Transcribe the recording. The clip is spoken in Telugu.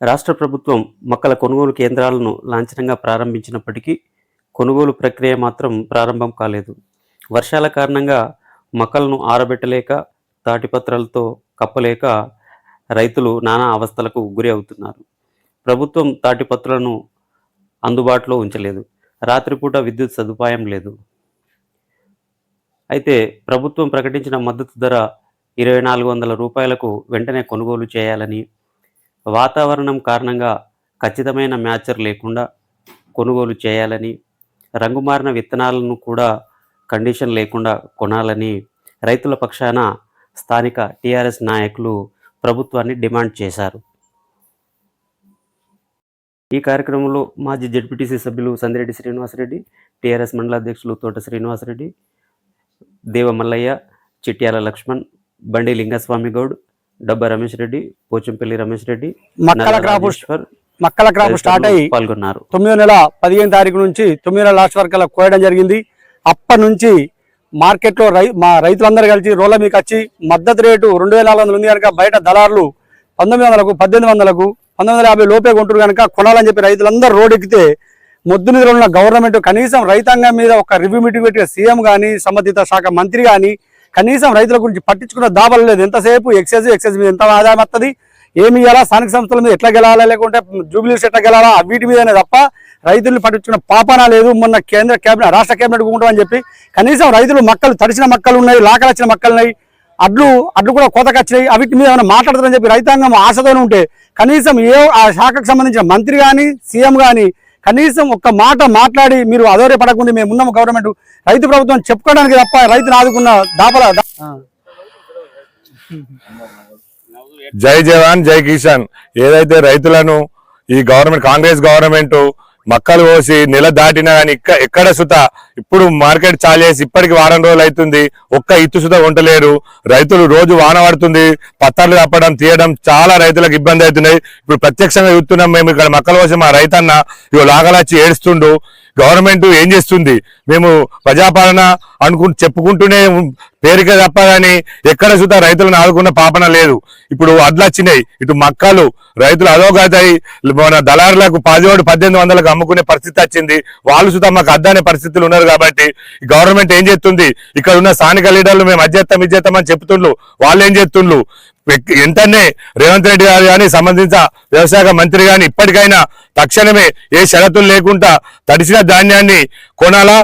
రాష్ట్ర ప్రభుత్వం మొక్కల కొనుగోలు కేంద్రాలను లాంఛనంగా ప్రారంభించినప్పటికీ కొనుగోలు ప్రక్రియ మాత్రం ప్రారంభం కాలేదు. వర్షాల కారణంగా మొక్కలను ఆరబెట్టలేక తాటిపత్రాలతో కప్పలేక రైతులు నానా అవస్థలకు గురి అవుతున్నారు. ప్రభుత్వం తాటిపత్రులను అందుబాటులో ఉంచలేదు. రాత్రిపూట విద్యుత్ సదుపాయం లేదు. అయితే ప్రభుత్వం ప్రకటించిన మద్దతు ధర ఇరవై నాలుగు వందల రూపాయలకు వెంటనే కొనుగోలు చేయాలని వాతావరణం కారణంగా ఖచ్చితమైన మ్యాచర్ లేకుండా కొనుగోలు చేయాలని రంగుమారిన విత్తనాలను కూడా కండిషన్ లేకుండా కొనాలని రైతుల పక్షాన స్థానిక టీఆర్ఎస్ నాయకులు ప్రభుత్వాన్ని డిమాండ్ చేశారు. ఈ కార్యక్రమంలో మాజీ జడ్పీటీసీ సభ్యులు సందిరెడ్డి శ్రీనివాసరెడ్డి టీఆర్ఎస్ మండల అధ్యక్షులు తోట శ్రీనివాసరెడ్డి దేవమల్లయ్య చిట్యాల లక్ష్మణ్ బండి లింగస్వామి గౌడ్ డబ్బా రమేష్ రెడ్డి పోచంపల్లి రమేష్ రెడ్డి మక్కల క్రాప్ రాజేశ్వర్ మక్కల క్రాప్ స్టార్ట్ అయ్యి పాల్గొన్నారు. తొమ్మిదో నెల పదిహేను తారీఖు నుంచి తొమ్మిది నెల లాస్ట్ వరకు అలా కోయడం జరిగింది. అప్పటి నుంచి మార్కెట్లో రై మా రైతులందరూ కలిసి రోడ్ల మీకు వచ్చి మద్దతు రేటు రెండు వేల నాలుగు వందలు ఉంది కనుక బయట దళారులు పంతొమ్మిది వందలకు పద్దెనిమిది వందలకు పంతొమ్మిది వందల యాభై లోపే కొంటారు కనుక కొనాలని చెప్పి రైతులందరూ రోడ్ ఎక్కితే మొద్దు నిధులు ఉన్న గవర్నమెంట్ కనీసం రైతాంగం మీద ఒక రివ్యూ మీటింగ్ పెట్టిన సీఎం కానీ సంబంధిత శాఖ మంత్రి కానీ కనీసం రైతుల గురించి పట్టించుకున్న దాబలు లేదు. ఎంతసేపు ఎక్సైజ్ ఎక్సైజ్ మీద ఎంత ఆదాయం వస్తుంది ఏమి ఇవ్వాలా స్థానిక సంస్థల మీద ఎట్లా గెలాలా? లేకుంటే జూబిలీస్ ఎట్లా గెలాలా? వీటి మీదనే తప్ప రైతులు పట్టించుకున్న పాపన లేదు. మొన్న కేంద్ర కేబినెట్ రాష్ట్ర కేబినెట్ ఉంటామని చెప్పి కనీసం రైతులు మక్కలు తడిచిన మక్కలు ఉన్నాయి లాకలు వచ్చిన మక్కలు ఉన్నాయి. అడ్లు అడ్లు కూడా కోతకొచ్చినాయి అవిటి మీద ఏమైనా మాట్లాడతారని చెప్పి రైతాంగం ఆశతోనే ఉంటే కనీసం ఏ ఆ శాఖకు సంబంధించిన మంత్రి కానీ సీఎం కానీ కనీసం ఒక్క మాట మాట్లాడి మీరు అదోరే పడకుండా మేము ఉన్నాము గవర్నమెంట్ రైతు ప్రభుత్వం చెప్పుకోవడానికి తప్ప రైతును ఆదుకున్న దాపల జై జవాన్ జై కిసాన్. ఏదైతే రైతులను ఈ గవర్నమెంట్ కాంగ్రెస్ గవర్నమెంట్ మక్కలు పోసి నెల దాటినా కానీ ఇక్కడ ఎక్కడ సుత? ఇప్పుడు మార్కెట్ చాలేసి ఇప్పటికి వారం రోజులు అవుతుంది ఒక్క ఇత్తు సుత కొంటలేరు రైతులు రోజు వాన పడుతుంది. పత్తాలు తప్పడం తీయడం చాలా రైతులకు ఇబ్బంది అవుతున్నాయి. ఇప్పుడు ప్రత్యక్షంగా చూస్తున్నాం మేము ఇక్కడ మక్కలు పోసి మా రైతన్న ఇవి లాగలచ్చి ఏడుస్తుండు. గవర్నమెంట్ ఏం చేస్తుంది? మేము ప్రజాపాలన అనుకు చెప్పుకుంటూనే ఉం- పేరుకే తప్ప కానీ ఎక్కడ సుతా రైతులను ఆదుకున్న పాపన లేదు. ఇప్పుడు వడ్లు వచ్చినాయి. ఇటు మక్కలు రైతులు అదోగతాయి మన దళారులకు పదిహేడు పద్దెనిమిది వందలకు అమ్ముకునే పరిస్థితి వచ్చింది. వాళ్ళు చూద్దాం మాకు అద్దనే పరిస్థితులు ఉన్నారు కాబట్టి గవర్నమెంట్ ఏం చేస్తుంది? ఇక్కడ ఉన్న స్థానిక లీడర్లు మేము అధ్యత్తం ఇచ్చేస్తాం అని చెప్తుండ్రు వాళ్ళు ఏం చేస్తుండ్రు వెంటనే రేవంత్ రెడ్డి గారు కానీ సంబంధించిన వ్యవసాయ మంత్రి కానీ ఇప్పటికైనా తక్షణమే ఏ షరతులు లేకుండా తడిసిన ధాన్యాన్ని కొనాలా?